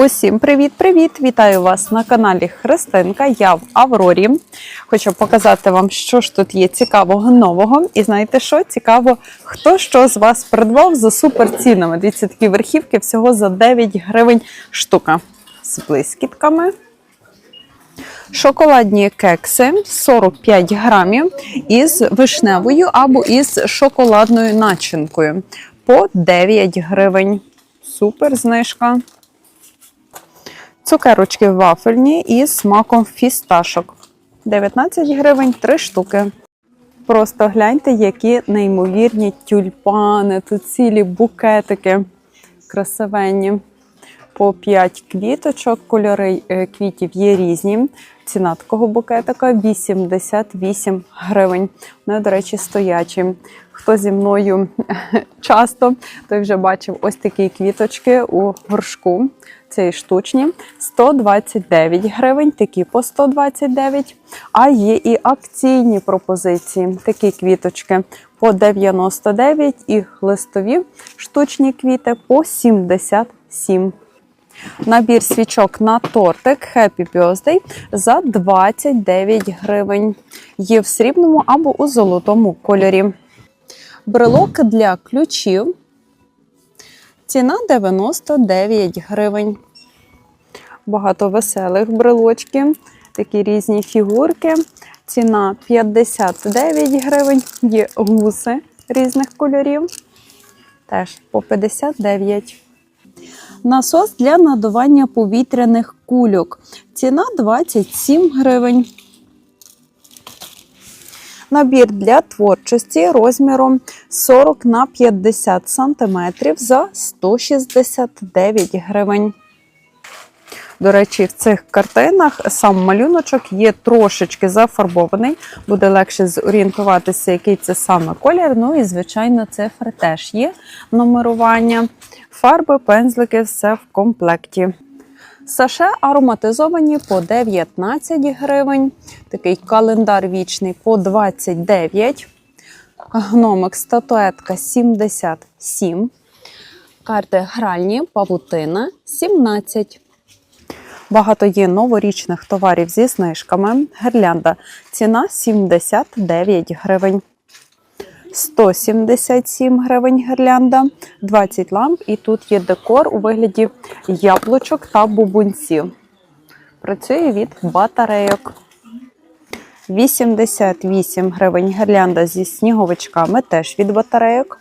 Усім привіт-привіт! Вітаю вас на каналі Христинка. Я в Аврорі. Хочу показати вам, що ж тут є цікавого нового. І знаєте що? Цікаво, хто що з вас придбав за суперцінами. Дивіться, такі верхівки всього за 9 гривень штука з блискітками. Шоколадні кекси 45 грамів із вишневою або із шоколадною начинкою по 9 гривень. Супер знижка. Цукерочки вафельні із смаком фісташок. 19 гривень 3 штуки. Просто гляньте, які неймовірні тюльпани. Тут цілі букетики красивенні. По 5 квіточок, кольори е, квітів є різні. Ціна такого букетика 88 гривень. Вони, до речі, стоячі. Хто зі мною часто, той вже бачив ось такі квіточки у горшку. Це і штучні 129 гривень, такі по 129. А є і акційні пропозиції. Такі квіточки по 99 і листові штучні квіти по 77. Набір свічок на тортик Happy Birthday за 29 гривень. Є в срібному або у золотому кольорі. Брелок для ключів. Ціна 99 гривень. Багато веселих брелочків, такі різні фігурки. Ціна 59 гривень. Є гуси різних кольорів. Теж по 59. Насос для надування повітряних кульок. Ціна 27 гривень. Набір для творчості розміром 40 на 50 см за 169 гривень. До речі, в цих картинах сам малюночок є трошечки зафарбований, буде легше зорієнтуватися, який це саме колір. Ну і, звичайно, цифри теж є нумерування. Фарби, пензлики, все в комплекті. Саше ароматизовані по 19 гривень. Такий календар вічний по 29. Гномик статуетка 77. Карти гральні павутина 17. Багато є новорічних товарів зі знижками. Гірлянда ціна 79 гривень. 177 гривень гірлянда, 20 ламп, і тут є декор у вигляді яблучок та бубунців. Працює від батарейок. 88 гривень гірлянда зі сніговичками, теж від батарейок.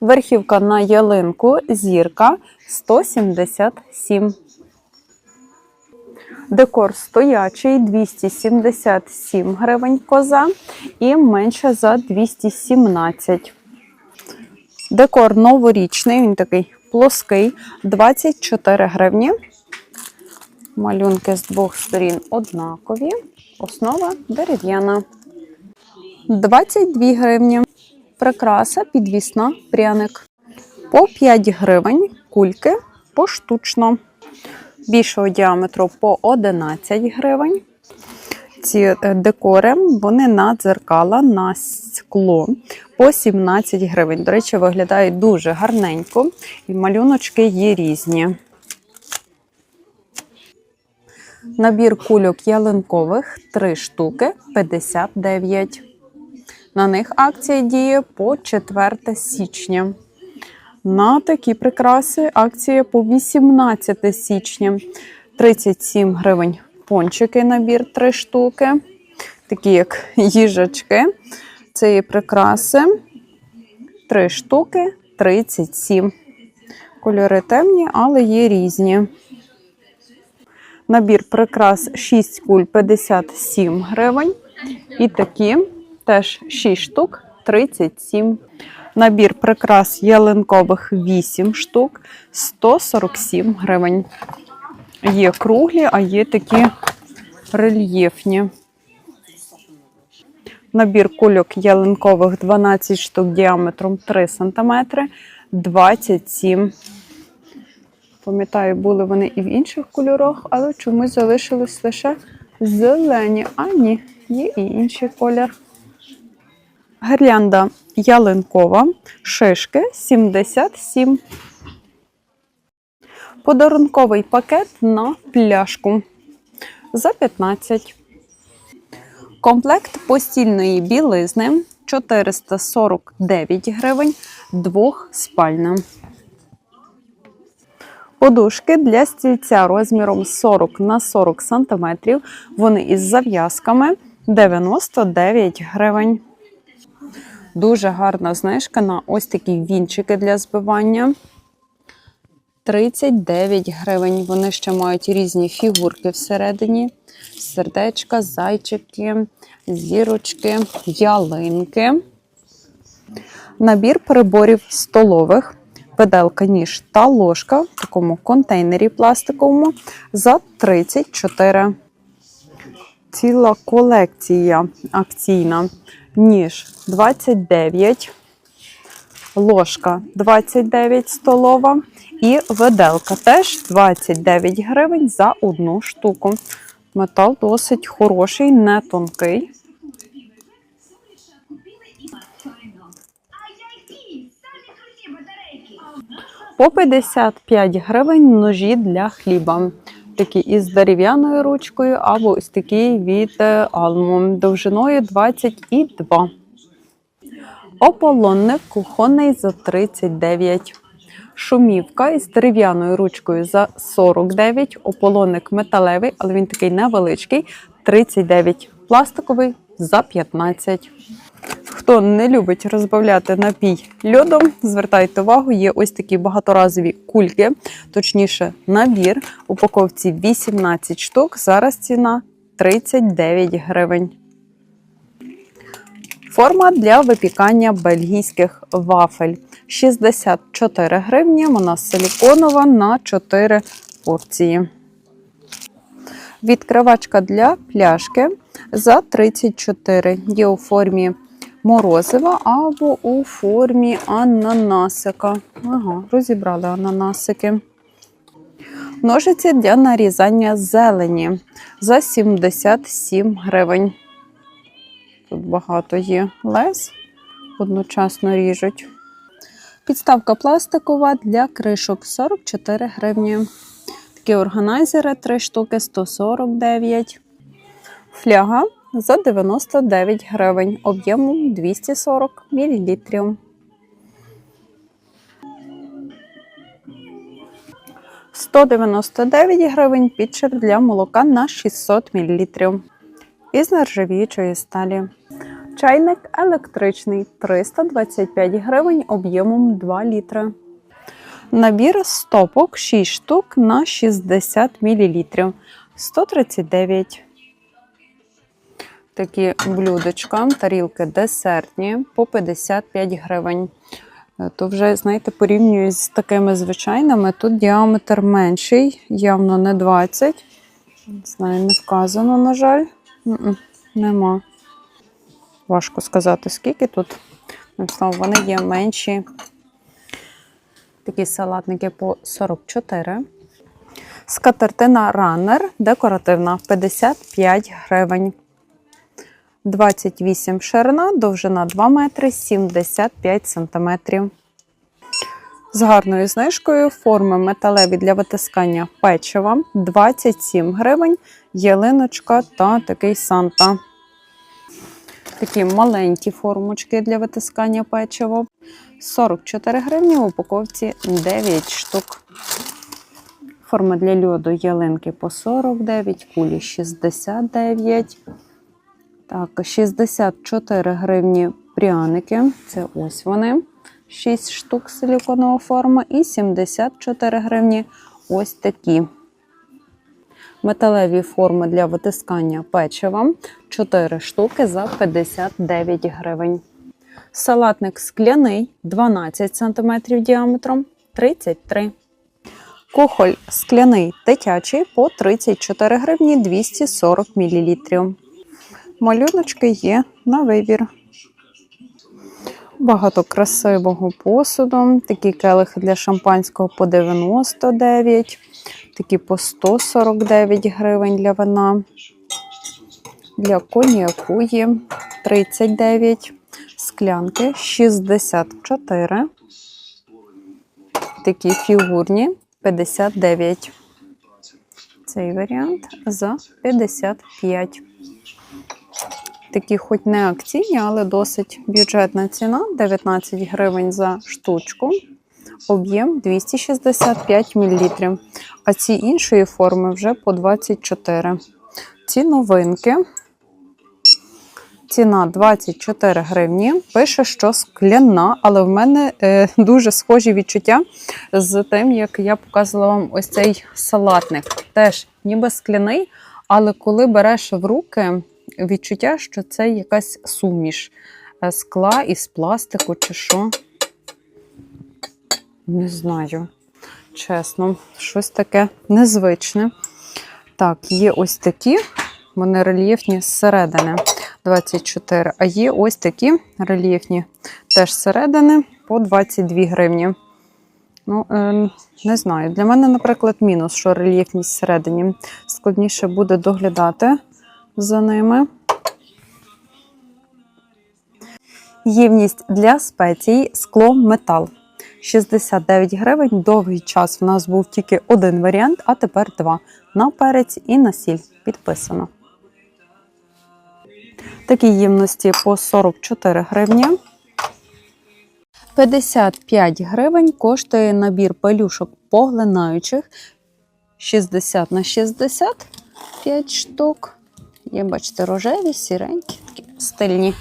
Верхівка на ялинку зірка 177. Декор стоячий 277 гривень коза і менше за 217. Декор новорічний, він такий плоский, 24 гривні. Малюнки з двох сторін однакові. Основа дерев'яна. 22 гривні. Прикраса підвісна пряник. По 5 гривень кульки поштучно більшого діаметру по 11 гривень. Ці е, декори вони на дзеркала, на скло по 17 гривень. До речі, виглядають дуже гарненько, і малюночки є різні. Набір кульок ялинкових 3 штуки 59. На них акція діє по 4 січня. На такі прикраси акція по 18 січня. 37 гривень пончики, набір 3 штуки. Такі як їжачки. Це є прикраси. 3 штуки 37. Кольори темні, але є різні. Набір прикрас 6 куль 57 гривень. І такі теж 6 штук 37 Набір прикрас ялинкових 8 штук 147 гривень. Є круглі, а є такі рельєфні. Набір кульок ялинкових 12 штук діаметром 3 см 27. Пам'ятаю, були вони і в інших кольорах, але чомусь залишились лише зелені. А ні, є і інший колір. Гірлянда ялинкова, шишки 77. Подарунковий пакет на пляшку за 15. Комплект постільної білизни 449 гривень, двохспальна. Подушки для стільця розміром 40 на 40 см. Вони із зав'язками 99 гривень. Дуже гарна знижка на ось такі вінчики для збивання. 39 гривень. Вони ще мають різні фігурки всередині: сердечка, зайчики, зірочки, ялинки. Набір приборів столових, виделка, ніж та ложка в такому контейнері пластиковому за 34. Ціла колекція акційна. Ніж 29, ложка 29 столова і виделка теж 29 гривень за одну штуку. Метал досить хороший, не тонкий. По 55 гривень ножі для хліба. Такі із дерев'яною ручкою, або ось такі від е, Almo довжиною 22. Ополонник кухонний за 39. Шумівка із дерев'яною ручкою за 49. Ополонник металевий, але він такий невеличкий 39. Пластиковий за 15. Хто не любить розбавляти напій льодом, звертайте увагу, є ось такі багаторазові кульки, точніше, набір. Упаковці 18 штук. Зараз ціна 39 гривень. Форма для випікання бельгійських вафель 64 гривні. Вона силіконова на 4 порції. Відкривачка для пляшки за 34. Є у формі морозива або у формі ананасика. Ага, розібрали ананасики. Ножиці для нарізання зелені за 77 гривень. Тут багато є лез, одночасно ріжуть. Підставка пластикова для кришок 44 гривні. Такі органайзери 3 штуки 149. Фляга за 99 гривень, об'ємом 240 мл. «199 гривень підчер для молока на 600 мл. Із нержавіючої сталі. Чайник електричний 325 гривень об'ємом 2 літри. Набір стопок 6 штук на 60 мл. 139. Такі блюдечка, тарілки десертні по 55 гривень. Е, То вже, знаєте, порівнюю з такими звичайними. Тут діаметр менший, явно не 20. Не знаю, не вказано, на жаль. Нема. Важко сказати, скільки тут. Ну, словом, Вони є менші. Такі салатники по 44. Скатертина раннер декоративна 55 гривень. 28 ширина, довжина 2 метри 75 сантиметрів. З гарною знижкою форми металеві для витискання печива 27 гривень, ялиночка та такий санта. Такі маленькі формочки для витискання печива. 44 гривні в упаковці 9 штук. Форма для льоду ялинки по 49, кулі 69. Так, 64 гривні пряники. Це ось вони. 6 штук силіконова форма. І 74 гривні ось такі. Металеві форми для витискання печива. 4 штуки за 59 гривень. Салатник скляний 12 см діаметром 33 Кухоль скляний дитячий по 34 гривні 240 мл. Малюночки є на вибір. Багато красивого посуду. Такі келихи для шампанського по 99, такі по 149 гривень для вина. Для коньяку є 39, склянки 64. Такі фігурні 59. Цей варіант за 55. Такі, хоч не акційні, але досить бюджетна ціна 19 гривень за штучку. Об'єм 265 мл. А ці іншої форми вже по 24. Ці новинки. Ціна 24 гривні. Пише, що скляна, але в мене е, дуже схожі відчуття з тим, як я показувала вам ось цей салатник. Теж ніби скляний, але коли береш в руки, відчуття, що це якась суміш е, скла із пластику чи що. Не знаю. Чесно, щось таке незвичне. Так, є ось такі, вони рельєфні зсередини 24, а є ось такі рельєфні теж зсередини по 22 гривні. Ну, е, не знаю. Для мене, наприклад, мінус, що рельєфність всередині. Складніше буде доглядати за ними. Ємність для спецій скло метал. 69 гривень. Довгий час в нас був тільки один варіант, а тепер два. На перець і на сіль. Підписано. Такі ємності по 44 гривні. 55 гривень коштує набір пелюшок поглинаючих 60 на 60 5 штук. Є, бачите, рожеві, сіренькі, такі стильні.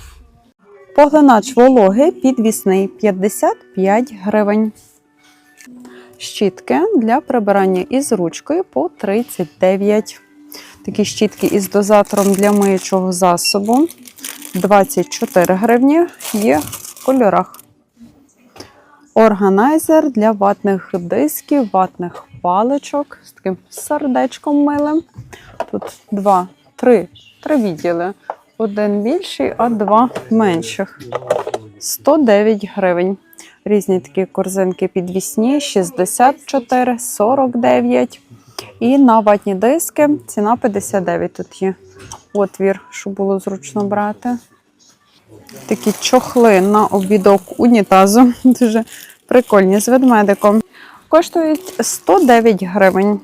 Поглинач вологи підвісний 55 гривень. Щітки для прибирання із ручкою по 39. Такі щітки із дозатором для миючого засобу 24 гривні. Є в кольорах. Органайзер для ватних дисків, ватних паличок з таким сердечком милим. Тут два, три, три відділи. Один більший, а два менших. 109 гривень. Різні такі корзинки підвісні, 64, 49. І на ватні диски ціна 59 тут є. Отвір, щоб було зручно брати. Такі чохли на обідок унітазу. Дуже прикольні з ведмедиком. Коштують 109 гривень.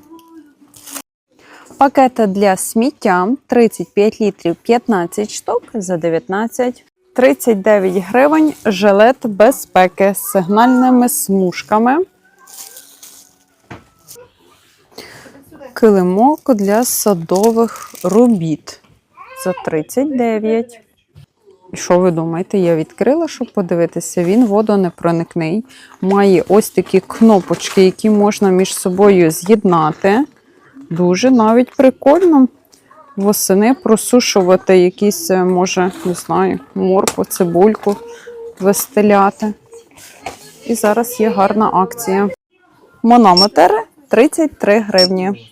Пакети для сміття 35 літрів 15 штук за 19. 39 гривень жилет безпеки з сигнальними смужками. Килимок для садових робіт за 39. І що ви думаєте? Я відкрила, щоб подивитися. Він водонепроникний. Має ось такі кнопочки, які можна між собою з'єднати. Дуже навіть прикольно. Восени просушувати якісь, е, може, не знаю, морку, цибульку вистеляти. І зараз є гарна акція. Монометр 33 гривні.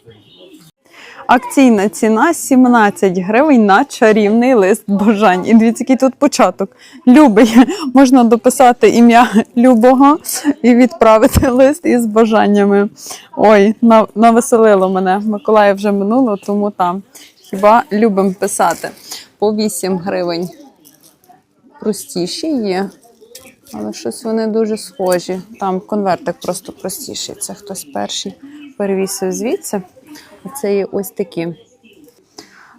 Акційна ціна 17 гривень на чарівний лист бажань. І дивіться, який тут початок. Любий. Можна дописати ім'я любого і відправити лист із бажаннями. Ой, навеселило мене. Миколая вже минуло, тому там. Хіба любимо писати. По 8 гривень. Простіші є. Але щось вони дуже схожі. Там конвертик просто простіший. Це хтось перший перевісив звідси. Це є ось такі.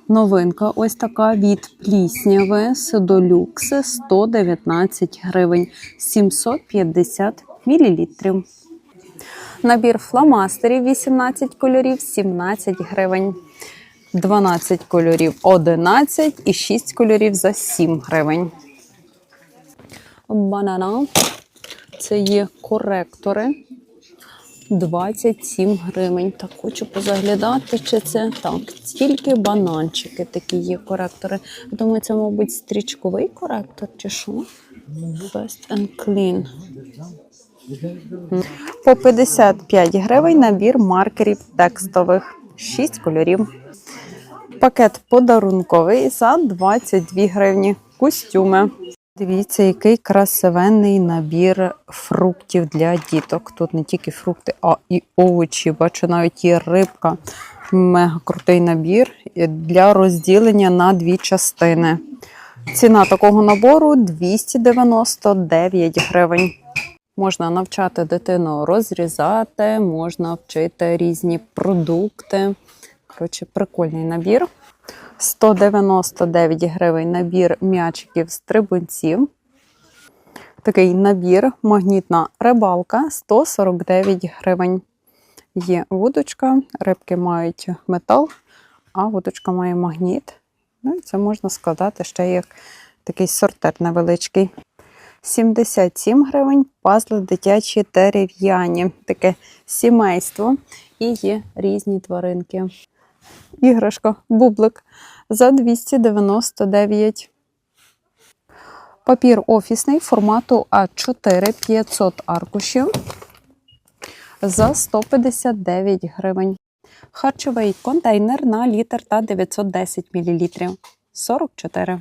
Новинка ось така від плісняви Седолюкс 119 гривень 750 мл. Набір фломастерів 18 кольорів 17 гривень. 12 кольорів 11 і 6 кольорів за 7 гривень. Банана. Це є коректори. 27 гривень. Так, хочу позаглядати, чи це так. Тільки бананчики такі є коректори. Думаю, це, мабуть, стрічковий коректор, чи що? Fast and clean. По 55 гривень набір маркерів текстових. 6 кольорів. Пакет подарунковий за 22 гривні. Костюми. Дивіться, який красивенний набір фруктів для діток. Тут не тільки фрукти, а і овочі. Бачу, навіть є рибка. Мега крутий набір для розділення на дві частини. Ціна такого набору 299 гривень. Можна навчати дитину розрізати, можна вчити різні продукти. Коротше, прикольний набір. 199 гривень набір м'ячиків з трибунців. Такий набір магнітна рибалка 149 гривень. Є вудочка, рибки мають метал, а вудочка має магніт. Ну, це можна складати ще як такий сортир невеличкий. 77 гривень пазли дитячі дерев'яні. Таке сімейство. І є різні тваринки. Іграшка, бублик за 299. Папір офісний формату А4 500 аркушів за 159 гривень. Харчовий контейнер на літр та 910 мл 44.